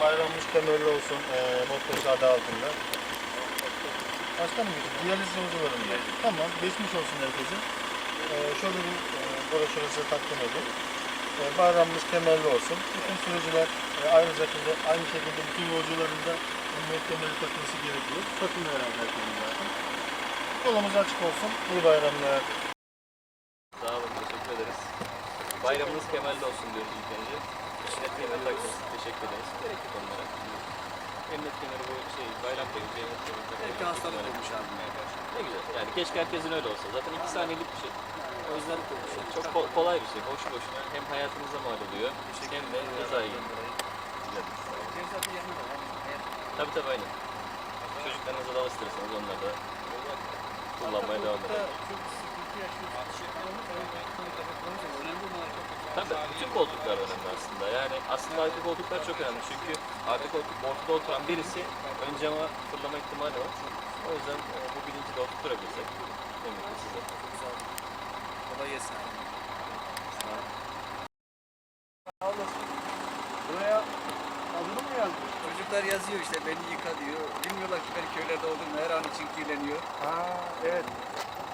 Bayramımız temelli olsun. E, Mottosu adı altında. Başka mı gidiyor? Diyaliz yolcularında. Tamam. Geçmiş olsun herkese. E, şöyle bir e, broşürü size takdim edeyim. E, bayramımız temelli olsun. Bütün sürücüler e, aynı şekilde aynı şekilde bütün yolcuların da emniyet kemeri takması gerekiyor. Takımla beraber takım zaten. Yolumuz açık olsun. İyi bayramlar. Sağ olun, teşekkür ederiz. Bayramınız kemerli olsun diyoruz ilk önce. Emniyet kemeri takdiniz. Teşekkür ederiz. Gerek yok onlara. Kemeri bu şey, gelince emniyet kemeri takmak. Belki hastalık olmuş karşı. Ne güzel. Yani keşke herkesin öyle olsa. Zaten iki saniyelik bir şey. O yüzden çok ko- kolay bir şey. Boşu boşuna hem hayatınıza mal oluyor hem de var. Yani Tabii tabii aynen. Çocuklarınıza da alıştırırsanız onlar da kullanmaya devam eder. Tabii bütün koltuklar önemli aslında. Yani aslında arka koltuklar çok önemli çünkü arka koltuk ortada oturan birisi ön cama fırlama ihtimali var. O yüzden e, bu bilinci de oturtturabilirsek ne mutlu size. kolay gelsin. Buraya adını mı yazmış? Çocuklar yazıyor işte beni yıka diyor. Bilmiyorlar ki ben köylerde olduğum her an için kirleniyor. Ha evet.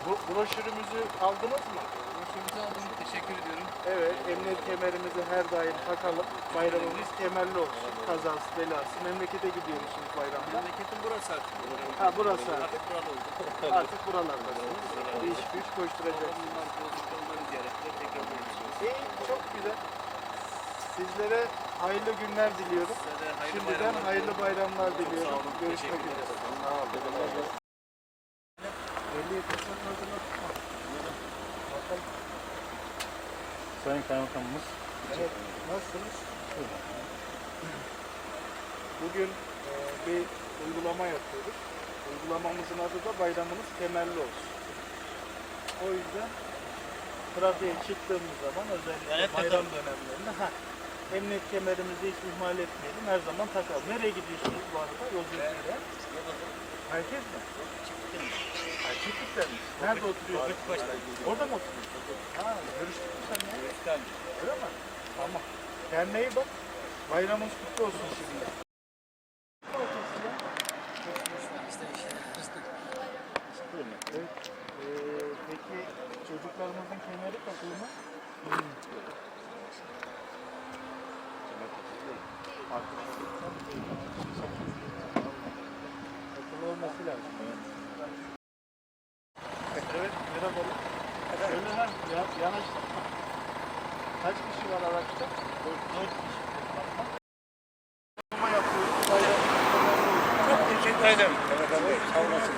Bu broşürümüzü aldınız mı? Hoşumuza aldım. Teşekkür ediyorum. Evet, emniyet kemerimizi her daim takalım. Bayramımız kemerli olsun. Kazası, belası. Memlekete gidiyormuşsunuz bayramda. Memleketim burası artık. Ha burası. Artık buralı oldu. Artık buralardasınız. İş güç koşturacaksınız. Tekrar. İyi, çok güzel. Sizlere hayırlı günler diliyorum. Hayırlı Şimdiden bayramlar. hayırlı bayramlar diliyorum. Görüşmek üzere. Sağ olun. Sayın Kaymakamımız. Evet, nasılsınız? Bugün e, bir uygulama yapıyoruz. Uygulamamızın adı da bayramınız kemerli olsun. O yüzden trafiğe çıktığımız zaman özellikle bayram dönemlerinde ha, emniyet kemerimizi hiç ihmal etmeyelim. Her zaman takalım. Nereye gidiyorsunuz bu arada? Yolculuklara. Herkes mi? Ha, Mi? Nerede oturuyorsun? Orada mı oturuyorsun? Ha, görüştük mü seninle? Öyle mi? Tamam. İyi bak. Bayramınız kutlu olsun şimdi. Evet. Ee, peki çocuklarımızın kemeri takılı mı? Artık Evet, merhaba. Şöyle lan, ya, yanaş. Kaç kişi var araçta? Dört, dört kişi. Ama yapıyoruz. Çok teşekkür ederim. Mehmet Bey, sağ olasın.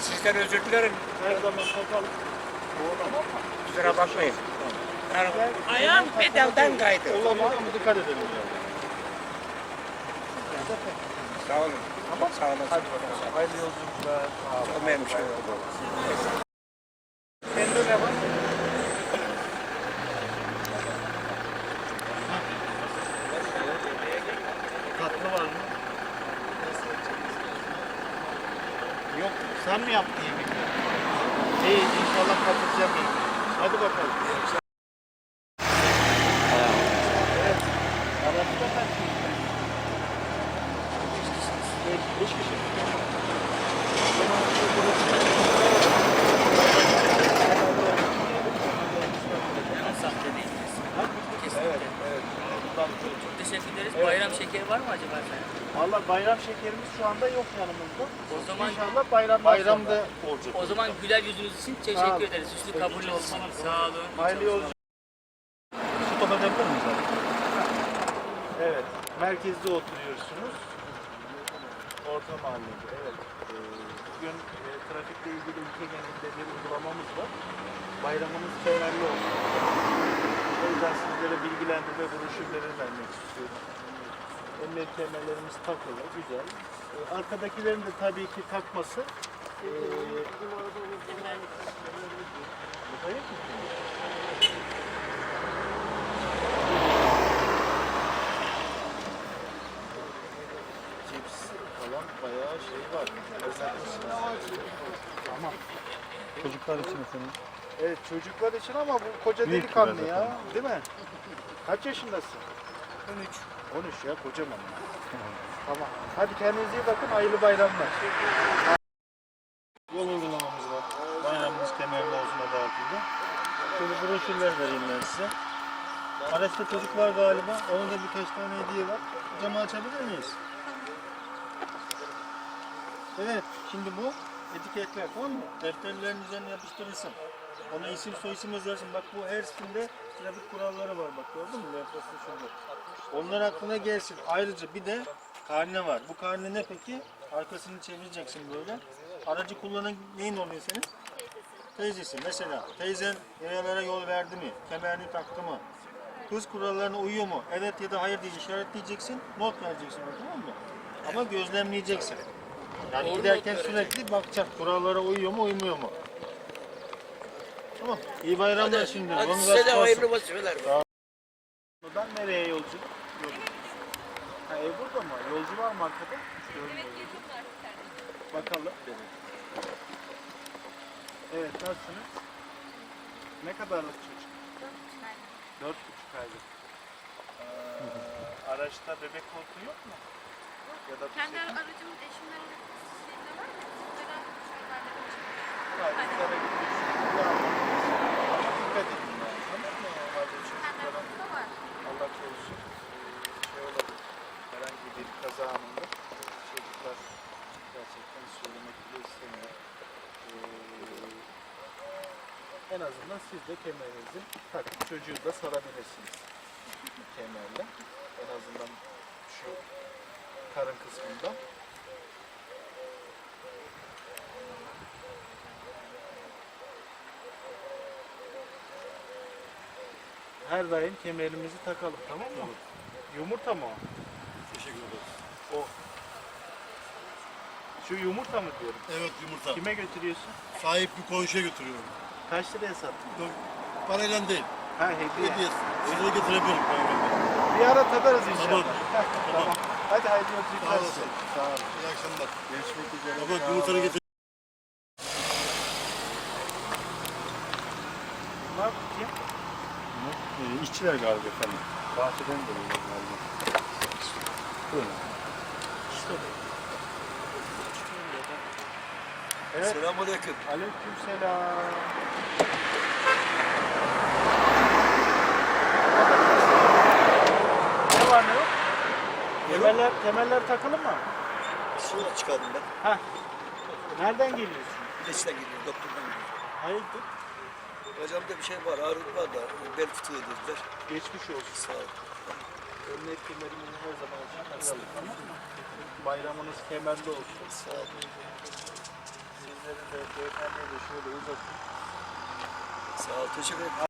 Sizden özür dilerim. her zaman takalım. Kusura bakmayın. Yani ayağım pedaldan kaydı. Olabilir ama dikkat edelim yani. Sağ olun. Tamam. Sağ olasın. Hadi bakalım. Hayırlı yolculuklar. Sağ olun. Memnun oldum. Sende ne var? Tatlı var mı? Yok. Sen mi yaptın yemekleri? İyi inşallah katılacağım yemeğe. Hadi bakalım. Evet. Araçta kaç kişi? Beş, beş kişi. Evet, evet. Çok teşekkür ederiz. Bayram şekeri var mı acaba efendim? Valla bayram şekerimiz şu anda yok yanımızda. O zaman İnşallah bayram bayramda olacak. o zaman güler yüzünüz için Sağ teşekkür olun. ederiz. Üstü kabulünüz için. Sağ olun. Hayırlı yolculuk. Stop edebilir miyiz abi? Evet. Merkezde oturuyorsunuz. Orta mahallede. Evet. Ee, bugün e, trafikle ilgili ülke genelinde bir uygulamamız var. Bayramınız kemerli olsun. O yüzden sizlere bilgilendirme broşürleri vermek istiyorum. Emniyet kemerlerimiz takılı, güzel. Ee, arkadakilerin de tabii ki takması. Ee, Burada yok mu? cips falan bayağı şey var. Tamam. Çocuklar için efendim. Evet çocuklar için ama bu koca Büyük delikanlı ya. efendim. Değil mi? Kaç yaşındasın? 13. Konuş ya kocaman. Tamam. Hadi kendinize iyi bakın. Hayırlı bayramlar. Yol uygulamamız var. Bayramımız kemerli olsun adı altında. Şöyle broşürler vereyim ben size. Araçta çocuk var galiba. Onun da birkaç tane hediye var. Camı açabilir miyiz? Evet, şimdi bu etiketler tamam mı? Defterlerin üzerine yapıştırırsın. Ona isim soyisim yazarsın. Bak bu her üstünde trafik kuralları var bak gördün mü? Levhası şurada. Onlar aklına gelsin. Ayrıca bir de karne var. Bu karne ne peki? Arkasını çevireceksin böyle. Aracı kullanan neyin oluyor senin? Teyzesi mesela. Teyzen yayalara yol verdi mi? Kemerini taktı mı? Hız kurallarına uyuyor mu? Evet ya da hayır diye işaretleyeceksin. Not vereceksin tamam mı? Ama gözlemleyeceksin. Yani giderken sürekli bakacaksın. Kurallara uyuyor mu uymuyor mu? Tamam. İyi bayramlar şimdi. Hadi size de hayırlı vazifeler. Buradan nereye yolculuk? Yol. Ha, ev burada mı? Yolcu var mı arkada? Görmüyorum. Bakalım. Evet, nasılsınız? Ne kadarlık çocuk? Dört buçuk aylık. Ee, araçta bebek koltuğu yok mu? Ya da Kendi bir aracımın eşimden şeyinde var mı? Neden şöyle Private gidiyorsun. Ama dikkat edin yani. Tamam mı? Normalde Kendi çocuklara arabamda var. Allah korusun şey olabilir. Herhangi bir kaza anında çocuklar gerçekten söylemek bile istemiyor. Ee, en azından siz de kemerinizi takıp çocuğu da sarabilirsiniz kemerle. En azından şu karın kısmında. Her daim kemerimizi takalım tamam mı? Yumurta mı o? Teşekkür ederim. O. Şu yumurta mı diyorum? Evet yumurta. Kime götürüyorsun? Sahip bir komşuya götürüyorum. Kaç liraya sattın? Yok, Parayla değil. Ha hediye. Hediye. Size getirebilirim. Bir ara tadarız inşallah. Tamam. tamam. Hadi hayırlı yolculuklar. Sağ olasın. Sağ olun. İyi akşamlar. Görüşmek üzere. Baba yumurtanı getir. Bunlar kim? Ee, işçiler galiba efendim. Bahçeden geliyorlar galiba. Buyurun. Evet. Selamünaleyküm. Aleykümselam. Ne var ne yok? Kemerler, kemerler takılı mı? Şunu çıkardım ben. Heh. Nereden geliyorsun? Geçten gidiyorum, doktordan gidiyorum. Hayırdır? Bacağımda bir şey var, ağrım var da bel fıtığı dediler. Geçmiş olsun. Sağ ol. Emniyet kemerimizi her zaman takalım tamam mı? Bayramınız kemerli olsun. Sağ ol. Sizlerin de beyefendiye de şöyle uzatın. Sağ ol. Teşekkür ederim.